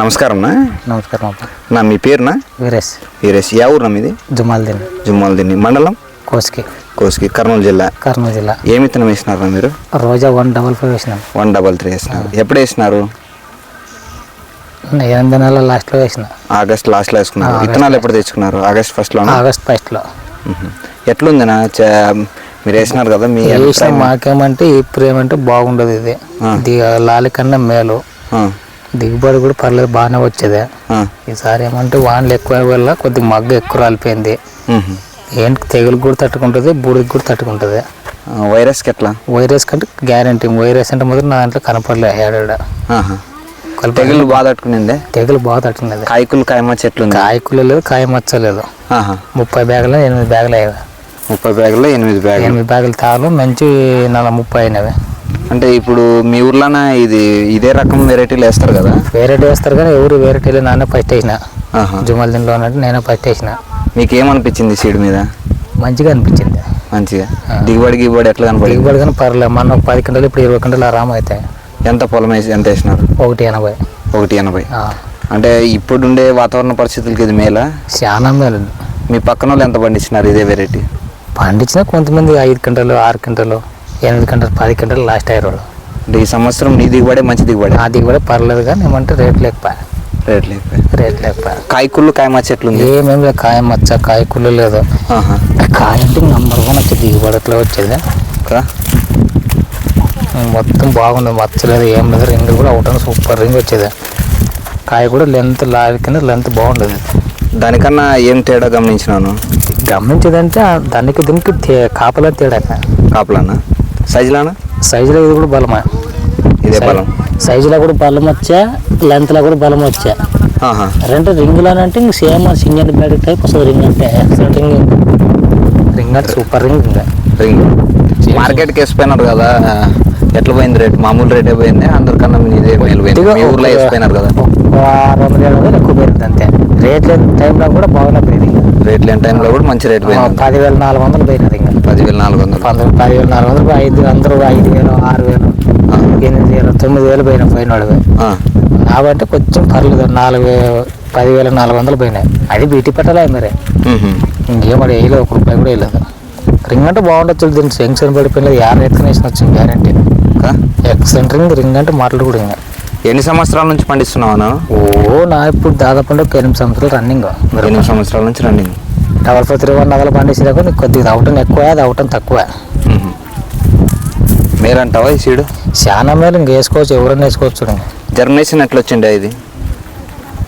నమస్కారం నమస్కారం నా మీ పేరునా? వీరేష్. వీరేష్. యా ఊరు మీది? జుమాల్దీన్ జుమ్మాలదిన్ని మండలం? కోస్కి. కోసికి కర్నూలు జిల్లా. కర్నూలు జిల్లా. ఏ విత్తనం వేసినారు మీరు? రోజా వన్ డబల్ ఫైవ్ వేసినాను వన్ డబల్ త్రీ వేసినారు. ఎప్పుడు వేసినారు? ఎనిమిది నెలల లాస్ట్లో వేసిన. ఆగస్ట్ లాస్ట్లో వేసుకున్నారు. విత్తనాలు ఎప్పుడు తెచ్చుకున్నారు? ఆగస్ట్ ఫస్ట్లో ఆగస్ట్ ఫస్ట్లో. ఎట్లుందినా మీరు వేసినారు కదా మీ వేసిన? మాకేమంటే ఇప్పుడు ఏమంటే బాగుండదు ఇది. లాలి కన్నా మేలు. దిగుబడి కూడా పర్లేదు బాగానే వచ్చేది. ఈసారి ఏమంటే వానలు ఎక్కువ వల్ల కొద్దిగా మగ్గ ఎక్కువ రాలిపోయింది. ఏంటి తెగులు కూడా తట్టుకుంటుంది బూడికి కూడా తట్టుకుంటుంది. వైరస్కి ఎట్లా వైరస్ కంటే గ్యారంటీ వైరస్ అంటే మాత్రం నా దాంట్లో కనపడలే ఏడాడ. తెగులు బాగా తట్టుకునిందే? తెగులు బాగా తట్టుకున్నది. కాయకులు కాయమ చెట్లు ఉంది? కాయకులు లేదు కాయ మచ్చలేదు ఆహా. ముప్పై బ్యాగులు ఎనిమిది బ్యాగులు అయ్యాయి. ముప్పై బ్యాగుల్లో ఎనిమిది బ్యాగులు. ఎనిమిది బ్యాగులు తాలు మంచి నెల ముప్పై అయినవి. అంటే ఇప్పుడు మీ ఊర్లోన ఇది ఇదే రకం వెరైటీలు వేస్తారు కదా? వేరేటి వేస్తారు కానీ ఎవరు వేరేటీలు నానే ఫస్ట్ వేసిన. జుమల్ దీనిలో ఉన్నట్టు నేనే ఫస్ట్ వేసిన మీకు ఏమనిపించింది సీడ్ మీద? మంచిగా అనిపించింది. మంచిగా? దిగుబడి గిగుబడి ఎట్లా కనపడింది? దిగుబడి కానీ పర్లేదు. మొన్న ఒక పది గంటలు ఇప్పుడు ఇరవై గంటలు ఆరామ అవుతాయి ఎంత పొలం వేసి ఎంత వేసినారు? ఒకటి ఎనభై. ఒకటి ఎనభై. అంటే ఇప్పుడుండే వాతావరణ పరిస్థితులకి ఇది మేలా? చాలా మేలు. మీ పక్కన వాళ్ళు ఎంత పండించినారు ఇదే వెరైటీ పండించిన కొంతమంది ఐదు గంటలు ఆరు గంటలు ఎనిమిది గంటలు పది గంటలు లాస్ట్ అంటే ఈ సంవత్సరం నీ దిగుబడే మంచి దిగుబడి? ఆ దిగుబడి పర్లేదు కానీ ఏమంటే రేట్ లేకపోయా. రేట్ లేకపోయి? రేట్ లేకపోయా. కాయకుళ్ళు కాయమా చెట్లు ఉంది ఏమేమి లేదు కాయ మచ్చ కాయ కుళ్ళు లేదు. కాయ అంటే నంబర్ వన్ వచ్చేది దిగుబడి అట్లా వచ్చేది? మొత్తం బాగుంది మచ్చలేదు ఏం లేదు రింగ్ కూడా ఒకటి సూపర్ రింగ్ వచ్చేది. కాయ కూడా లెంత్ లారి కింద లెంత్ బాగుండదు. దానికన్నా ఏం తేడా గమనించినాను గమనించేదంటే దానికి దీనికి కాపలా తేడా. కాపలానా? సైజులానా? సైజులో ఇది కూడా బలమా. ఇదే బలం. సైజులో కూడా బలం వచ్చా లెంత్లో కూడా బలం వచ్చా. రెండు రింగులోనంటే ఇంక సేమ్ సింగిల్ బ్యాగ్ టైప్ వస్తుంది రింగ్ అంటే. ఎక్సలెంట్ రింగ్ రింగ్ అంటే సూపర్ రింగ్ రింగ్ మార్కెట్కి వేసిపోయినారు కదా ఎట్లా పోయింది రేట్ మామూలు రేటే పోయింది? అందరికన్నా ఇదే మేలు పోయింది ఊర్లో వేసిపోయినారు కదా. ఒక ఆరు వందల ఏడు వందలు ఎక్కువ పెరుగుతుంది అంతే. రేట్ లేని టైంలో కూడా బాగానే పెరిగింది రేట్ లేని టైంలో కూడా మంచి రేట్ పోయింది. పదివేల నాలుగు వందలు పోయినది ఇంకా. పదివేల నాలుగు వందలు. పంతొమ్మిది పదివేల నాలుగు వందలు ఐదు అందరూ ఐదు వేలు ఆరు వేలు. ఎనిమిది వేలు తొమ్మిది వేలు పోయిన పోయిన ఆ. నావంటే కొంచెం పర్లేదు నాలుగు పదివేల నాలుగు వందలు పోయినాయి. అది బీటీ పెట్టలే మరి. ఇంకేం వాడు వేయలేదు ఒక రూపాయి కూడా వేయలేదు రింగ్ అంటే బాగుండొచ్చు దీనికి సెంక్షన్ పడిపోయినది యాభై ఎత్తునేసిన వచ్చింది గ్యారంటీ కా? ఎక్సలెంట్ రింగ్ రింగ్ అంటే మాటలు కూడా ఇంకా. ఎన్ని సంవత్సరాల నుంచి పండిస్తున్నావు ఓ నా ఇప్పుడు దాదాపు ఒక ఎనిమిది సంవత్సరాలు రన్నింగ్ ఎనిమిది సంవత్సరాల నుంచి running double four three one పండించినా కూడా నీకు కొద్దిగా అవటం ఎక్కువ అది అవటం తక్కువ మేలంటావా ఈ సీడు? చాలా మేలు ఇంక వేసుకోవచ్చు ఎవరైనా వేసుకోవచ్చు చూడండి. జర్మినేషన్ ఎట్లా వచ్చిండే ఇది?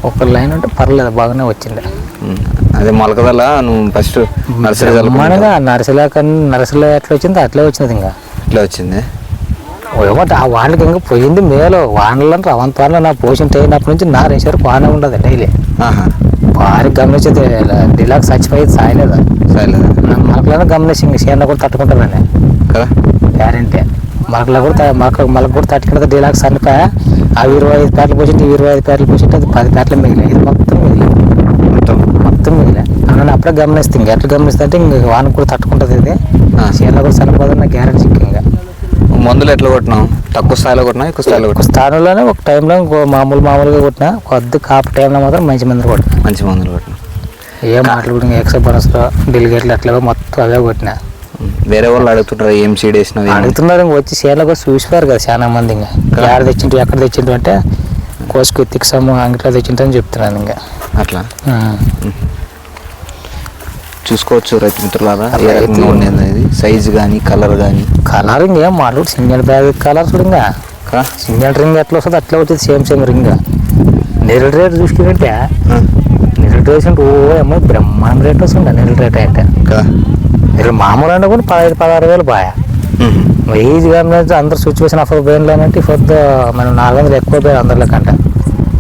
ఒక లైన్ అంటే పర్లేదు బాగానే వచ్చింది మ్. అదే మొలకదల నువ్వు ఫస్ట్ నర్సరీ కన్నా నరసలే ఎట్లా వచ్చింది అట్లే వచ్చింది ఇంకా. ఇట్లా వచ్చింది? ఏమంటే ఆ వానకి ఇంకా పోయింది మేలు. వానలు అంటే రవంత వానలు నా పోషణ అయినప్పటి నుంచి నా రేసారు బాగానే ఉండదు డైలీ. భారీ గమనించేది డిలాక్స్ చచ్చిపోయేది సాయలేదు? సరేలేదా మనకులను గమనించి ఇంక కూడా తట్టుకుంటారని కదా? గ్యారంటీ. మనకులో కూడా మనకు మనకు కూడా తట్టుకుంటే డిలాక్స్ అనిపోయా అవి ఇరవై ఐదు ప్యాట్లు పోసింటే ఇరవై ఐదు ప్యాట్లు పోసింటే అది పది ప్యాట్లు మిగిలి ఇది మొత్తం మిగిలి మొత్తం? మొత్తం మిగిలి అన్న అప్పుడే గమనిస్తే ఇంక ఎట్లా గమనిస్తే అంటే ఇంక వాన కూడా తట్టుకుంటుంది ఇది. చేనులో కూడా చనిపోదన్న గ్యారంటీ ఇంకా. మందులు ఎట్లా కొట్టినావు? తక్కువ స్థాయిలో కొట్టినా ఎక్కువ స్థాయిలో కొట్టినా? స్థానంలోనే ఒక టైంలో మామూలు మామూలుగా కొట్టిన కొద్ది కాపు టైంలో మాత్రం మంచి మంది కొట్టిన. మంచి మందులు కొట్టినా. ఏ మాటలు కూడా ఎక్స్ట్రా బోనస్లో డెలిగేట్లు అట్లా మొత్తం అవే కొట్టిన. వేరే వాళ్ళు అడుగుతుంటారు ఏం సీడ్ వేసినావు ఏం- అడుగుతున్నారు ఇంక వచ్చి కూడా చూసిపోయారు కదా చాలా మంది ఇంకా. ఎక్కడ తెచ్చింటు ఎక్కడ తెచ్చింటు అంటే కోసుకు తిక్సము అంగిట్లో అని చెప్తున్నాను ఇంకా. అట్లా. చూసుకోవచ్చు రైతు మిత్రులారా. ఏ రకంగా ఇది సైజు కానీ కలర్ కానీ కలర్ ఇంకేం మాట్లాడు సింగిల్ బ్యాగ్ కలర్ చూడు ఇంకా సింగిల్ రింగ్ ఎట్లా వస్తుంది అట్లా వచ్చేది సేమ్ సేమ్ రింగ్ నెరడు రేట్ చూసుకుంటే నెరడు రేట్ అంటే ఓ ఏమో బ్రహ్మాండ రేట్ వస్తుంది నెరడు రేట్ అంటే మీరు మామూలు అంటే కూడా పదహైదు పదహారు వేలు బాయా. వెయ్యి గమనించి అందరు సిచ్యువేషన్ ఆఫర్ పోయినలో అంటే పొద్దు మనం నాలుగు వందలు ఎక్కువ పోయాయి అందరిలో కంటే.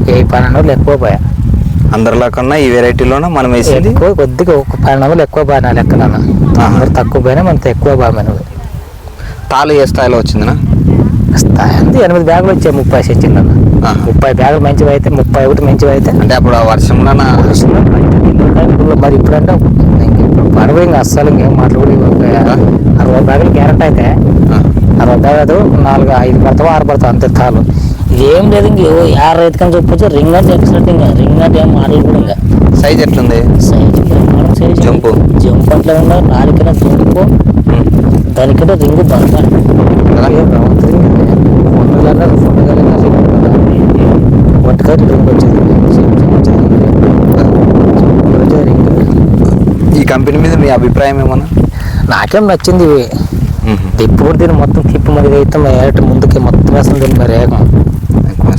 ఏ పన్నెండు వందలు ఎక్కువ పోయా అందరిలా కన్నా ఈ వెరైటీలోనే మనం వేసేది? ఎక్కువ కొద్దిగా ఒక వందలు ఎక్కువ నా లెక్కన. అందరు తక్కువ పోయినా మనతో ఎక్కువ మనవి తాలు ఏ స్థాయిలో వచ్చిందనా? స్థాయి అంతే ఎనిమిది బ్యాగులు వచ్చాయి ముప్పై వచ్చింది అన్న ఆహా. ముప్పై బ్యాగులు మంచివి అయితే ముప్పై ఒకటి మంచివి అయితే. అంటే అప్పుడు ఆ వర్షంలోన? మరి ఇప్పుడంటే పడవ ఇంకా అస్సలు ఇంకేం మాట్లాడి అరవై బ్యాగులు క్యారెట్ అయితే. అరవై బ్యాగులు నాలుగు ఐదు పడతావా ఆరు పడతావు అంతే తాలు ఇదేం లేదు ఇంక యార రైతు కానీ చెప్పొచ్చు రింగ్ అంటే ఎక్సలెంట్ ఇంకా రింగ్ అంటే ఏం మాటలు కూడా ఇంకా. సైజ్ ఎట్లుంది? సైజు బ్రహ్మాండం సైజు జంపు. జంప్ అట్లా ఉందా నాలుకైనా జంపు. దానికంటే రింగ్ పట్టుకొని రింగ్ వచ్చింది. ఈ కంపెనీ మీద మీ అభిప్రాయం ఏమన్నా? నాకేం నచ్చింది ఇవి. ఇప్పుడు దీన్ని మొత్తం తిప్పి మరి అయితే ఏట ముందుకి మొత్తం వేస్తాను దీన్ని మరి ఏకం. ఎక్కువ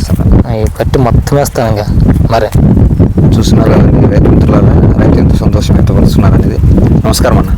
అవి పట్టి మొత్తం వేస్తాను ఇంకా. మరి. చూస్తున్నారు రైతు మిత్రులారా రైతు ఎంత సంతోషం వ్యక్తపరుస్తున్నారు అనేది నమస్కారం అన్న.